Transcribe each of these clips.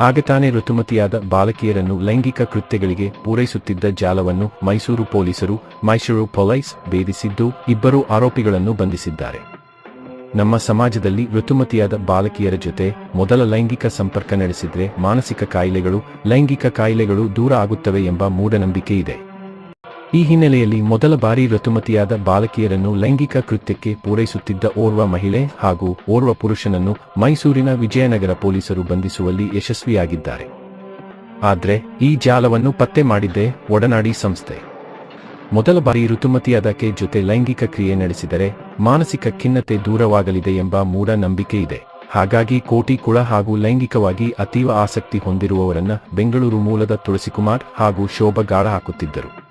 ಆಗ ತಾನೇ ಋತುಮತಿಯಾದ ಬಾಲಕಿಯರನ್ನು ಲೈಂಗಿಕ ಕೃತ್ಯಗಳಿಗೆ ಪೂರೈಸುತ್ತಿದ್ದ ಜಾಲವನ್ನು ಮೈಸೂರು ಪೊಲೀಸರು, ಮೈಸೂರು ಪೊಲೈಸ್ ಭೇದಿಸಿದ್ದು, ಇಬ್ಬರು ಆರೋಪಿಗಳನ್ನು ಬಂಧಿಸಿದ್ದಾರೆ. ನಮ್ಮ ಸಮಾಜದಲ್ಲಿ ಋತುಮತಿಯಾದ ಬಾಲಕಿಯರ ಜೊತೆ ಮೊದಲ ಲೈಂಗಿಕ ಸಂಪರ್ಕ ನಡೆಸಿದ್ರೆ ಮಾನಸಿಕ ಕಾಯಿಲೆಗಳು, ಲೈಂಗಿಕ ಕಾಯಿಲೆಗಳು ದೂರ ಆಗುತ್ತವೆ ಎಂಬ ಮೂಢನಂಬಿಕೆ ಇದೆ. ಈ ಹಿನ್ನೆಲೆಯಲ್ಲಿ ಮೊದಲ ಬಾರಿ ಋತುಮತಿಯಾದ ಬಾಲಕಿಯರನ್ನು ಲೈಂಗಿಕ ಕೃತ್ಯಕ್ಕೆ ಪೂರೈಸುತ್ತಿದ್ದ ಓರ್ವ ಮಹಿಳೆ ಹಾಗೂ ಓರ್ವ ಪುರುಷನನ್ನು ಮೈಸೂರಿನ ವಿಜಯನಗರ ಪೊಲೀಸರು ಬಂಧಿಸುವಲ್ಲಿ ಯಶಸ್ವಿಯಾಗಿದ್ದಾರೆ. ಆದರೆ, ಈ ಜಾಲವನ್ನು ಪತ್ತೆ ಮಾಡಿದ್ದೇ ಒಡನಾಡಿ ಸಂಸ್ಥೆ. ಮೊದಲ ಬಾರಿ ಋತುಮತಿಯಾದಕ್ಕೆ ಜೊತೆ ಲೈಂಗಿಕ ಕ್ರಿಯೆ ನಡೆಸಿದರೆ ಮಾನಸಿಕ ಖಿನ್ನತೆ ದೂರವಾಗಲಿದೆ ಎಂಬ ಮೂಢ ನಂಬಿಕೆ ಇದೆ. ಹಾಗಾಗಿ ಕೋಟಿ ಕುಳ ಹಾಗೂ ಲೈಂಗಿಕವಾಗಿ ಅತೀವ ಆಸಕ್ತಿ ಹೊಂದಿರುವವರನ್ನ ಬೆಂಗಳೂರು ಮೂಲದ ತುಳಸಿಕುಮಾರ್ ಹಾಗೂ ಶೋಭಾ ಗಾಳ ಹಾಕುತ್ತಿದ್ದರು.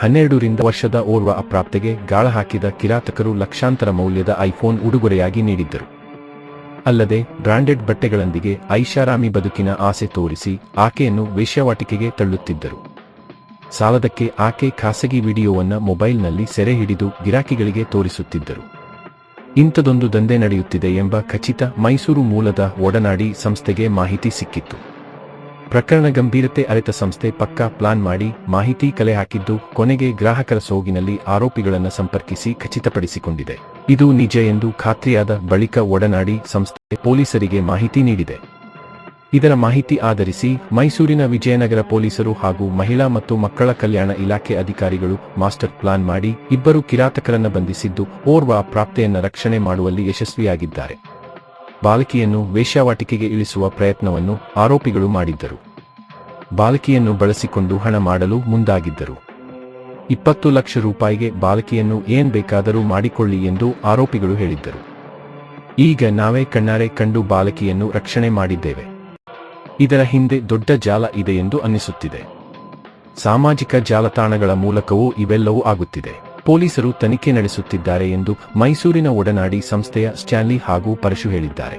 ಹನ್ನೆರಡರಿಂದ ವರ್ಷದ ಓರ್ವ ಅಪ್ರಾಪ್ತೆಗೆ ಗಾಳ ಹಾಕಿದ ಕಿರಾತಕರು ಲಕ್ಷಾಂತರ ಮೌಲ್ಯದ ಐಫೋನ್ ಉಡುಗೊರೆಯಾಗಿ ನೀಡಿದ್ದರು. ಅಲ್ಲದೆ, ಬ್ರಾಂಡೆಡ್ ಬಟ್ಟೆಗಳೊಂದಿಗೆ ಐಷಾರಾಮಿ ಬದುಕಿನ ಆಸೆ ತೋರಿಸಿ ಆಕೆಯನ್ನು ವೇಶ್ಯಾವಾಟಿಕೆಗೆ ತಳ್ಳುತ್ತಿದ್ದರು. ಸಾಲದಕ್ಕೆ ಆಕೆ ಖಾಸಗಿ ವಿಡಿಯೋವನ್ನು ಮೊಬೈಲ್ನಲ್ಲಿ ಸೆರೆ ಹಿಡಿದು ಗಿರಾಕಿಗಳಿಗೆ ತೋರಿಸುತ್ತಿದ್ದರು. ಇಂಥದೊಂದು ದಂಧೆ ನಡೆಯುತ್ತಿದೆ ಎಂಬ ಖಚಿತ ಮೈಸೂರು ಮೂಲದ ಒಡನಾಡಿ ಸಂಸ್ಥೆಗೆ ಮಾಹಿತಿ ಸಿಕ್ಕಿತ್ತು. ಪ್ರಕರಣ ಗಂಭೀರತೆ ಅರಿತ ಸಂಸ್ಥೆ ಪಕ್ಕಾ ಪ್ಲಾನ್ ಮಾಡಿ ಮಾಹಿತಿ ಕಲೆ ಹಾಕಿದ್ದು ಕೊನೆಗೆ ಗ್ರಾಹಕರ ಸೋಗಿನಲ್ಲಿ ಆರೋಪಿಗಳನ್ನು ಸಂಪರ್ಕಿಸಿ ಖಚಿತಪಡಿಸಿಕೊಂಡಿದೆ. ಇದು ನಿಜ ಎಂದು ಖಾತ್ರಿಯಾದ ಬಳಿಕ ಒಡನಾಡಿ ಸಂಸ್ಥೆ ಪೊಲೀಸರಿಗೆ ಮಾಹಿತಿ ನೀಡಿದೆ. ಇದರ ಮಾಹಿತಿ ಆಧರಿಸಿ ಮೈಸೂರಿನ ವಿಜಯನಗರ ಪೊಲೀಸರು ಹಾಗೂ ಮಹಿಳಾ ಮತ್ತು ಮಕ್ಕಳ ಕಲ್ಯಾಣ ಇಲಾಖೆ ಅಧಿಕಾರಿಗಳು ಮಾಸ್ಟರ್ ಪ್ಲಾನ್ ಮಾಡಿ ಇಬ್ಬರು ಕಿರಾತಕರನ್ನು ಬಂಧಿಸಿದ್ದು ಓರ್ವ ಪ್ರಾಪ್ತೆಯನ್ನು ರಕ್ಷಣೆ ಮಾಡುವಲ್ಲಿ ಯಶಸ್ವಿಯಾಗಿದ್ದಾರೆ. ಬಾಲಕಿಯನ್ನು ವೇಶ್ಯಾವಾಟಿಕೆಗೆ ಇಳಿಸುವ ಪ್ರಯತ್ನವನ್ನು ಆರೋಪಿಗಳು ಮಾಡಿದ್ದರು. ಬಾಲಕಿಯನ್ನು ಬಳಸಿಕೊಂಡು ಹಣ ಮಾಡಲು ಮುಂದಾಗಿದ್ದರು. ಇಪ್ಪತ್ತು ಲಕ್ಷ ರೂಪಾಯಿಗೆ ಬಾಲಕಿಯನ್ನು ಏನ್ ಬೇಕಾದರೂ ಮಾಡಿಕೊಳ್ಳಿ ಎಂದು ಆರೋಪಿಗಳು ಹೇಳಿದ್ದರು. ಈಗ ನಾವೇ ಕಣ್ಣಾರೆ ಕಂಡು ಬಾಲಕಿಯನ್ನು ರಕ್ಷಣೆ ಮಾಡಿದ್ದೇವೆ. ಇದರ ಹಿಂದೆ ದೊಡ್ಡ ಜಾಲ ಇದೆ ಎಂದು ಅನ್ನಿಸುತ್ತಿದೆ. ಸಾಮಾಜಿಕ ಜಾಲತಾಣಗಳ ಮೂಲಕವೂ ಇವೆಲ್ಲವೂ ಆಗುತ್ತಿದೆ. ಪೊಲೀಸರು ತನಿಖೆ ನಡೆಸುತ್ತಿದ್ದಾರೆ ಎಂದು ಮೈಸೂರಿನ ಒಡನಾಡಿ ಸಂಸ್ಥೆಯ ಸ್ಟ್ಯಾನ್ಲಿ ಹಾಗೂ ಪರಶು ಹೇಳಿದ್ದಾರೆ.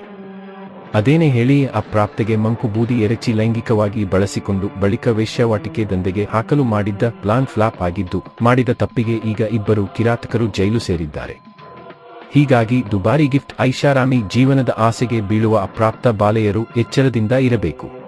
ಅದೇನೇ ಹೇಳಿ ಅಪ್ರಾಪ್ತೆಗೆ ಮಂಕು ಬೂದಿ ಎರಚಿ ಲೈಂಗಿಕವಾಗಿ ಬಳಸಿಕೊಂಡು ಬಳಿಕ ವೇಶ್ಯಾವಾಟಿಕೆ ದಂಧೆಗೆ ಹಾಕಲು ಮಾಡಿದ್ದ ಪ್ಲಾನ್ ಫ್ಲಾಪ್ ಆಗಿದ್ದು, ಮಾಡಿದ ತಪ್ಪಿಗೆ ಈಗ ಇಬ್ಬರು ಕಿರಾತಕರು ಜೈಲು ಸೇರಿದ್ದಾರೆ. ಹೀಗಾಗಿ ದುಬಾರಿ ಗಿಫ್ಟ್ ಐಷಾರಾಮಿ ಜೀವನದ ಆಸೆಗೆ ಬೀಳುವ ಅಪ್ರಾಪ್ತ ಬಾಲೆಯರು ಎಚ್ಚರದಿಂದ ಇರಬೇಕು.